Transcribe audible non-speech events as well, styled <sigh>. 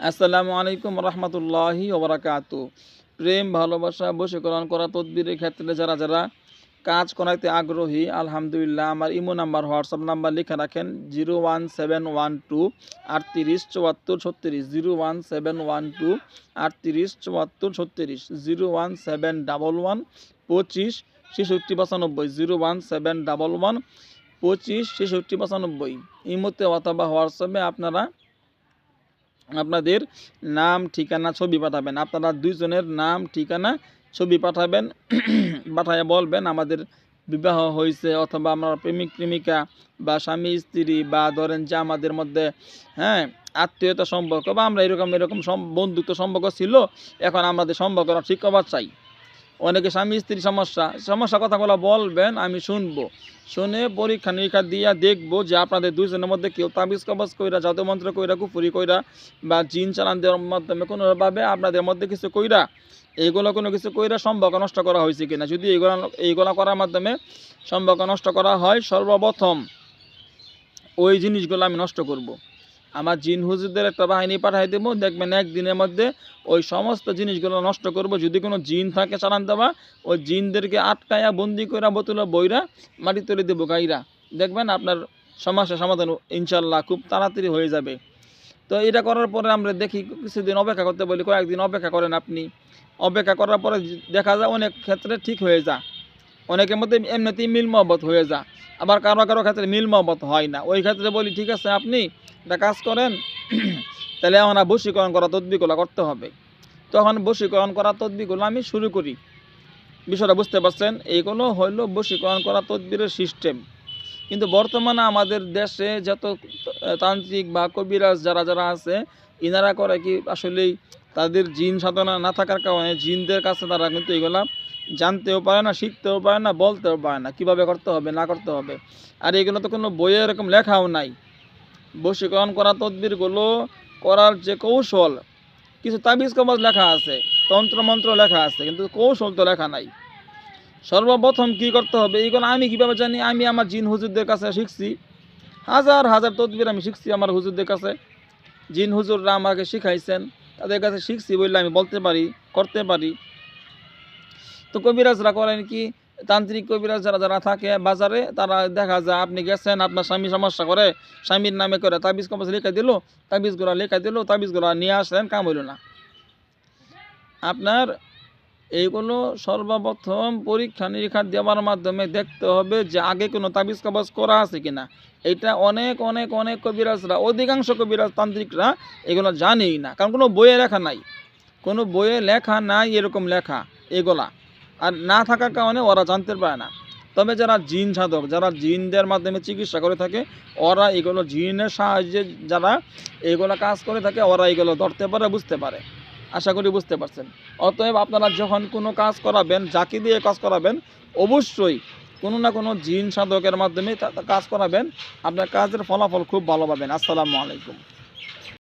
আসসালামু আলাইকুম রহমতুল্লাহি ওবরাকাত। প্রেম, ভালোবাসা, বশীকরণ করা তদবিরের ক্ষেত্রে যারা যারা কাজ করাইতে আগ্রহী, আলহামদুলিল্লাহ, আমার ইমো নাম্বার, হোয়াটসঅ্যাপ নাম্বার লিখে রাখেন, zero one seven one two আটত্রিশ চুয়াত্তর ছত্রিশ, zero one seven one two আটত্রিশ চুয়াত্তর ছত্রিশ, zero one seven double one পঁচিশ ছেষট্টি পঁচানব্বই, zero one seven double one পঁচিশ ছেষট্টি পঁচানব্বই। ইমোতে অথবা হোয়াটসঅ্যাপে আপনারা আপনাদের নাম, ঠিকানা, ছবি পাঠাবেন। আপনারা দুইজনের নাম, ঠিকানা, ছবি পাঠাবেন, <clears throat> পাঠায় বলবেন আমাদের বিবাহ হয়েছে অথবা আমরা প্রেমিক, প্রেমিকা বা স্বামী, স্ত্রী বা ধরেন যে আমাদের মধ্যে হ্যাঁ আত্মীয়তা সম্পর্ক বা আমরা এরকম এরকম বন্ধুত্ব সম্পর্ক ছিল, এখন আমাদের সম্পর্ক ঠিক করবার চাই। অনেকে স্বামী স্ত্রী সমস্যা সমস্যা কথাগুলো বলবেন, আমি শুনব শুনে পরীক্ষা নিরীক্ষা দিয়া দেখব যে আপনাদের দুইজনের মধ্যে কেউ তাবিজ কবাজ কইরা জাদুমন্ত্র কইরা, কুফুরি কইরা বা জিন চালান দেওয়ার মাধ্যমে কোনোভাবে আপনাদের মধ্যে কিছু কইরা এইগুলো কোনো কিছু কইরা সম্পর্ক নষ্ট করা হয়েছে কিনা যদি এইগুলো এইগুলো করার মাধ্যমে সম্পর্ক নষ্ট করা হয়, সর্বপ্রথম ওই জিনিসগুলো আমি নষ্ট করব। আমার জিন হুজুরদের একটা বাহিনী পাঠাই দেবো। দেখবেন একদিনের মধ্যে ওই সমস্ত জিনিসগুলো নষ্ট করব। যদি কোনো জিন থাকে চালান দেওয়া, ওই জিনদেরকে আটকায়া, বন্দি কইরা, বোতলে বইরা মাটি তুলে দেবো গাইরা। দেখবেন আপনার সমস্যার সমাধান ইনশাল্লাহ খুব তাড়াতাড়ি হয়ে যাবে। তো এটা করার পরে আমরা দেখি, কিছুদিন অপেক্ষা করতে বলি, কয়েকদিন অপেক্ষা করেন আপনি। অপেক্ষা করার পরে দেখা যায় অনেক ক্ষেত্রে ঠিক হয়ে যা অনেকের মধ্যে এমনিতেই মিল মহব্বত হয়ে যা আবার কারও কারও ক্ষেত্রে মিল মহব্বত হয় না। ওই ক্ষেত্রে বলি, ঠিক আছে আপনি একটা কাজ করেন, <clears throat> তাহলে আমরা বশীকরণ করা তদবিগুলো করতে হবে। তখন বশীকরণ করা তদবিগুলো আমি শুরু করি। বিষয়টা বুঝতে পারছেন? এইগুলো হইল বশীকরণ করা তদবিরের সিস্টেম কিন্তু বর্তমানে আমাদের দেশে যত তান্ত্রিক বা কবিরাজ যারা যারা আছে, ইনারা করে কি আসলেই তাদের জিন সাধনা না থাকার কারণে জিনদের কাছে তারা কিন্তু এগুলা জানতেও পারে না, শিখতেও পারে না, বলতেও পারে না। কীভাবে করতে হবে, না করতে হবে? আর এগুলো তো কোনো বইয়ে এরকম লেখাও নাই। বশীকরণ করা তদবিরগুলো করার যে কৌশল, কিছু তাবিজ কবাজ লেখা আছে, তন্ত্রমন্ত্র লেখা আছে, কিন্তু কৌশল তো লেখা নাই। সর্বপ্রথম কি করতে হবে? এইগুলো আমি কীভাবে জানি? আমি আমার জিন হুজুরদের কাছে শিখছি। হাজার হাজার তদবির আমি শিখছি আমার হুজুরদের কাছে। জিন হুজুররা আমাকে শিখাইছেন, তাদের কাছে শিখছি বললে আমি বলতে পারি, করতে পারি। তো কবিরাজরা করেন কি? তান্ত্রিক কবিরাজ যারা যারা থাকে বাজারে, তারা দেখা যায় আপনি গেছেন, আপনার স্বামী সমস্যা করে, স্বামীর নামে করে তাবিজ কমাজ লেখা দিল, তাবিজগুলো লেখা দিল, তাবিজগুলো নিয়ে আসলেন, কাম হইল না। আপনার এইগুলো সর্বপ্রথম পরীক্ষা নিরীক্ষা দেওয়ার মাধ্যমে দেখতে হবে যে আগে কোনো তাবিজ কাবাজ করা আছে কিনা। এটা অনেক অনেক অনেক কবিরাজরা, অধিকাংশ কবিরাজ তান্ত্রিকরা এগুলো জানেই না, কারণ কোনো বইয়ে লেখা নাই। কোনো বইয়ে লেখা নাই এরকম লেখা, এগুলা। আর না থাকার কারণে ওরা জানতে পারে না। তবে যারা জিন সাধক, যারা জিনদের মাধ্যমে চিকিৎসা করে থাকে, ওরা এগুলো জিনের সাহায্যে যারা এগুলো কাজ করে থাকে, ওরা এগুলো ধরতে পারে, বুঝতে পারে। আশা করি বুঝতে পারছেন। অতএব আপনারা যখন কোনো কাজ করাবেন, যাকে দিয়ে কাজ করাবেন, অবশ্যই কোনো না কোনো জিন সাধকের মাধ্যমে কাজ করাবেন। আপনার কাজের ফলাফল খুব ভালো পাবেন। আসসালামু আলাইকুম।